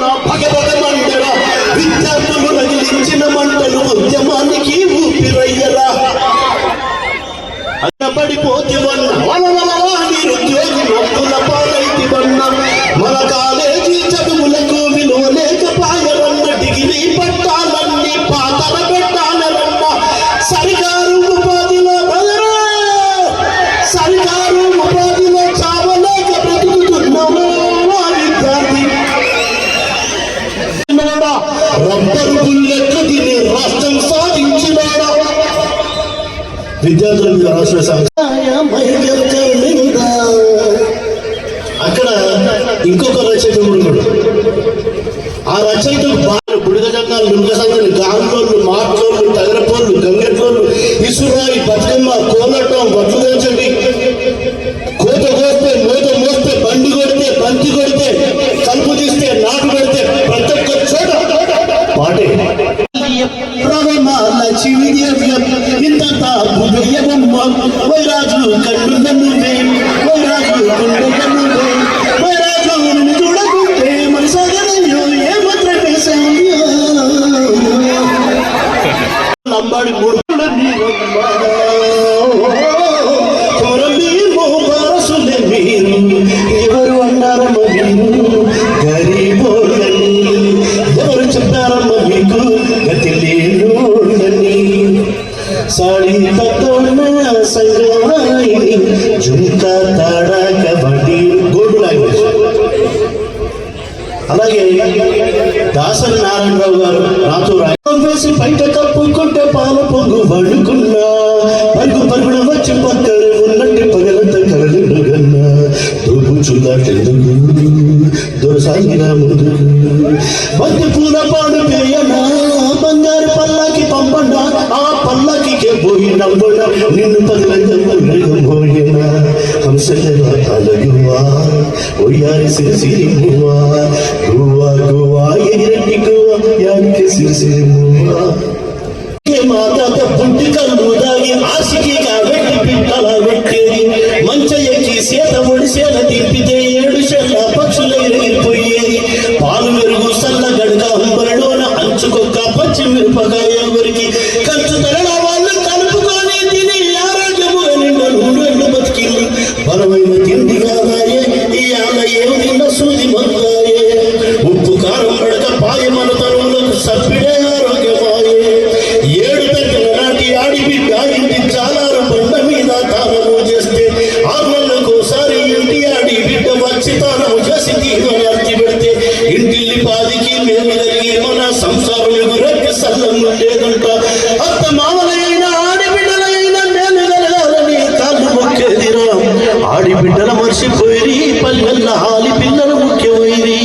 ఉన్న విద్యార్థుల మీద రాసిన అక్కడ ఇంకొక రచయిత ఉన్నాడు. ఆ రచయిత బాగా బుడిగ జంగాలు లుంగ సంగలు గాంగోళ్ళు మాట్లోళ్ళు తగరపోళ్ళు గంగట్లోళ్ళు ఇసురాయి బతుకమ్మ కోలటం బట్ల అలాగే దాసరి నారాయణరావు గారు నాతో రాయడం వేసి బయట కప్పుకుంటే పాల పొంగు వండుకున్నా పరుగు పరుగున వచ్చి పక్కన ఉన్నట్టు పగలంతా కలలు గన్నా దోబుచులాటెందుకు దొరసాగిరా ముందు బంతి పూల పాడు పేయనా బంగారు పల్లాకి పంపండా ఆ పల్లాకి పోయి నవ్వడా నిన్ను పగలంగా హంసగా తలగువా ఒయ్యారి సిరిసిరి మువ్వా గువ్వా గువ్వా ఎగిరెట్టి గువ్వా యానికి సిరిసిరి మువ్వా మాత బిడ్డ వచ్చి తానము పెడితే ఇంటిల్లి పాదికి మేము జరిగి మన సంసారం ఎగురెక్కి సల్లం లేదంట అత్త మామలైన ఆడబిడ్డలైన మేలు కలగాలని కాళ్ళు మొక్కేదిరా. ఆడిబిడ్డల మర్చిపోయి పల్లెల్ల హాలి పిల్లలు ముఖ్యమైరి.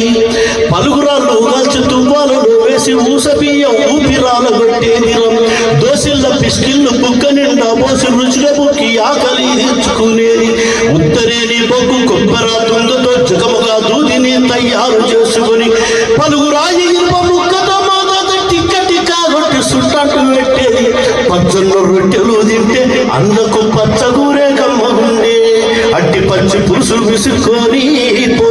పలుగురాళ్ళు కాల్చి తువ్వాలను పోసి ఊస బియ్యం ఊపిరాల కొట్టేదిరం దోసిళ్ళ పిస్కిళ్ళు బుక్క నిండా పోసి రుచిగా బుక్కి ఆకలి తెచ్చుకునేది ఉత్తరేని బొగ్గు కొబ్బర తుంగతో చుకముగా దూదిని తయారు చేసుకొని పలుగురాయి ఇనుప ముక్కతో మాదాత టిక్క టిక్క పెట్టేది. పచ్చళ్ళు రొట్టెలు తింటే అందకు పచ్చగూరే కమ్మగుండే అట్టి పచ్చి పులుసు విసుకొని పో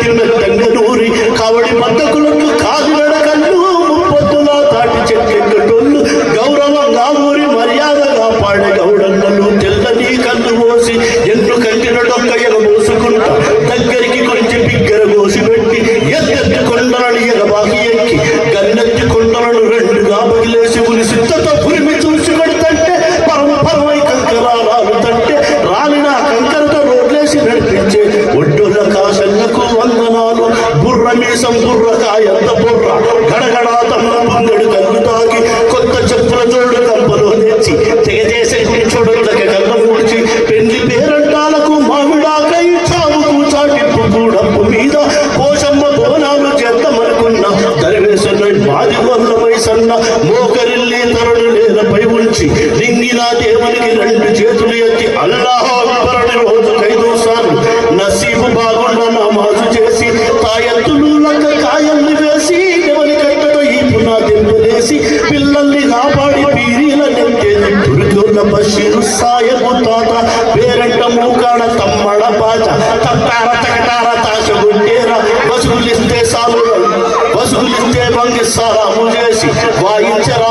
తిన్న తంగనూరి కావడి మద్దకులకు కాదిలడ కళ్ళు ముప్పొద్దులా గౌరవంగా ఊరి మర్యాదగా పాడే గౌడన్నలు తెల్లని కళ్ళు మోసి ఎన్ను కంటినడొక్క దగ్గరికి కొంచెం బిగ్గర మోసి పెట్టి ఎత్తెత్తు కొండలని ఎగ బాకి ఎక్కి లింగిన దేవునికి రెండు చేతులు ఎత్తి అల్లాహ్ అక్బర్ రోజు ఐదు సార్లు నసీబు బాగుండ నమాజు చేసి తాయత్తులు లక్క కాయల్ని వేసి పిల్లల్ని కాపాడి పీరీల దుర్గోల బషీరు సాయము తాత పేరంట మూకాడ తమ్మడ పాచ తట్టార తకటార తాశ గుండేరా వసూలిస్తే సాలు వసూలిస్తే సారాము చేసి వాయించరా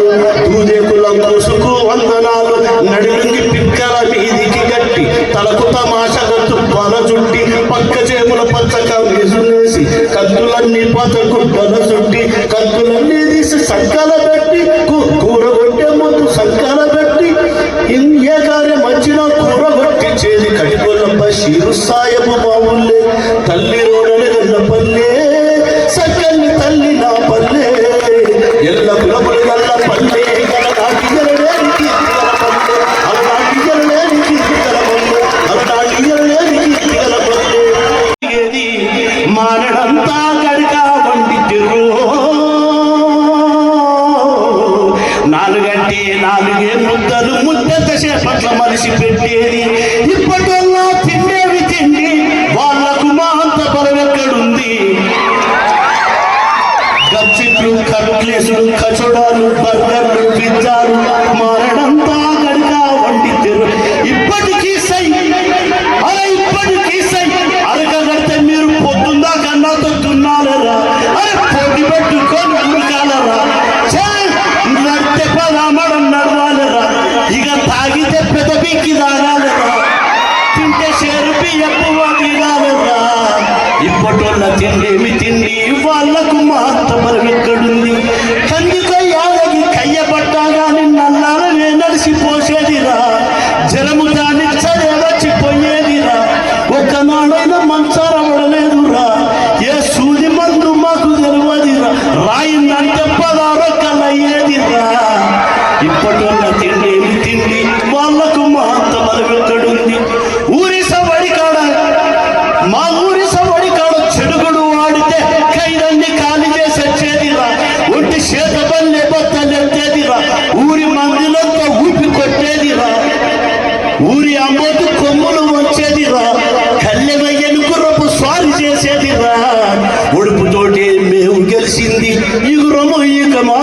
నమ్మారు దూదేకుల దోసుకు వందనాలు. నడిలింగి పిక్కల మీదికి గట్టి తలకు తమాషగా తుప్పాల చుట్టి పక్క చేముల పచ్చక వేసి కత్తులన్నీ పతకు గుడ్డల చుట్టి ఇప్పటివల్ల తిండేమి తిండి వాళ్ళకు మాత్రం ఎక్కడుంది ఊరి సవడి కాడ మా ఊరి సవడి కాడ చెడుగుడు వాడితే ఖైదన్ని ఖాళీ చేసి వచ్చేదిరా. ఒంటి చేత బల్లె బత్తలెత్తేదిరా ఊరి మందిలంతా ఊపి కొట్టేదిరా. ఊరి అమ్మోతు కొమ్ములు వచ్చేదిరా కల్లెవయ్యను గుర్రపు స్వారీ చేసేదిరా. ఉడుపుతోటి మేము గెలిచింది. ఇగురము ఇక మా